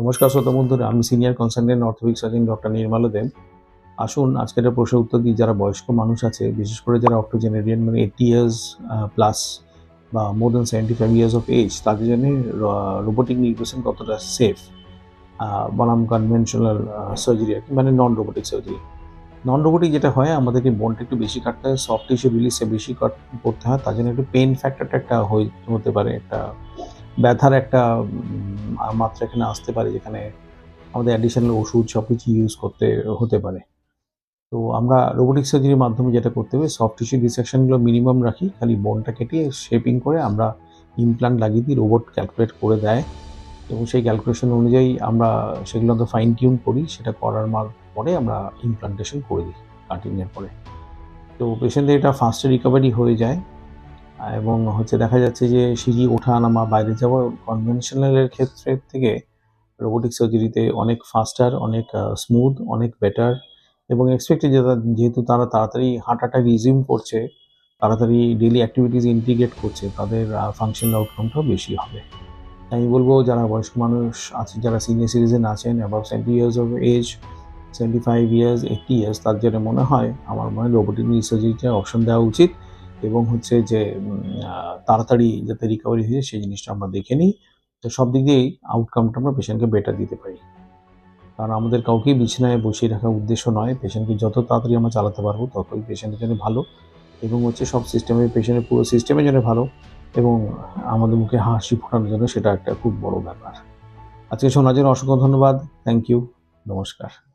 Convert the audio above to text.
নমস্কার শ্রোতা বন্ধুরা, আমি senior consultant orthopaedic surgeon doctor Nirmal Deb. আসুন, আজকের একটা প্রশ্ন উত্তর দিই, যারা বয়স্ক মানুষ আছে, বিশেষ করে যারা অক্টোজেনেরিয়ান মানে এইটি ইয়ার্স প্লাস বা more than seventy five years of age তাদের জন্য রোবোটিক নিউট্রিশন কতটা সেফ বনাম কনভেনশনাল সার্জারি আর কি মানে non robotic surgery non robotic যেটা হয়, আমাদেরকে বোনটা একটু বেশি কাটতে হয় সফট টিস্যু রিলিজে বেশি কাট- করতে হয়, তার জন্য একটু পেন ফ্যাক্টরটা একটা হয়ে, হতে পারে, একটা ব্যথার একটা মাত্রা এখানে আসতে পারে, যেখানে আমাদের অ্যাডিশনাল ওষুধ সব কিছু ইউজ করতে, হতে পারে। তো আমরা রোবোটিক সার্জারির মাধ্যমে যেটা করতে হবে সফট টিস্যু ডিসেকশনগুলো মিনিমাম রাখি, খালি বোনটা কেটে শেপিং করে আমরা ইমপ্লান্ট লাগিয়ে দিই রোবট ক্যালকুলেট করে দেয়। এবং সেই ক্যালকুলেশন অনুযায়ী আমরা সেগুলো তো ফাইন টিউন করি, সেটা করার মার, পরে আমরা ইমপ্লান্টেশন করে দিই কাটিংয়ের পরে। তো পেশেন্টদের এটা ফার্স্টে রিকভারি হয়ে যায়। এবং হচ্ছে দেখা যাচ্ছে যে সিঁড়ি ওঠা নামা বাইরে যাওয়া কনভেনশনালের ক্ষেত্রে থেকে রোবোটিক সার্জারিতে অনেক ফাস্টার অনেক স্মুথ অনেক বেটার এবং এক্সপেক্টেড যেহেতু তারা তাড়াতাড়ি হাঁটাটা রিজিউম করছে, তাড়াতাড়ি ডেলি অ্যাক্টিভিটিস ইন্টিগ্রেট করছে, তাদের ফাংশনাল আউটকামটাও বেশি হবে। আমি বলব যারা বয়স্ক মানুষ আছে, যারা সিনিয়র সিটিজেন আছেন above seventy years of age seventy five years eighty years তার যেটা মনে হয়, আমার মনে হয় রোবোটিক সার্জারিটা অপশন দেওয়া উচিত। এবং হচ্ছে যে তাড়াতাড়ি যাতে রিকভারি হয়ে যায়, সেই জিনিসটা আমরা দেখে নিই। তো সব দিক দিয়েই আউটকামটা আমরা পেশেন্টকে বেটার দিতে পারি। কারণ আমাদের কাউকেই বিছানায় বসিয়ে রাখার উদ্দেশ্য নয়। পেশেন্টকে যত তাড়াতাড়ি আমরা চালাতে পারব, ততই পেশেন্টের জন্য ভালো। এবং হচ্ছে সব সিস্টেমে পেশেন্টের পুরো সিস্টেমের জন্য ভালো। এবং আমাদের মুখে হাসি ফোটানোর জন্য সেটা একটা খুব বড় ব্যাপার। আজকে শোনার জন্য অসংখ্য ধন্যবাদ। থ্যাংক ইউ নমস্কার।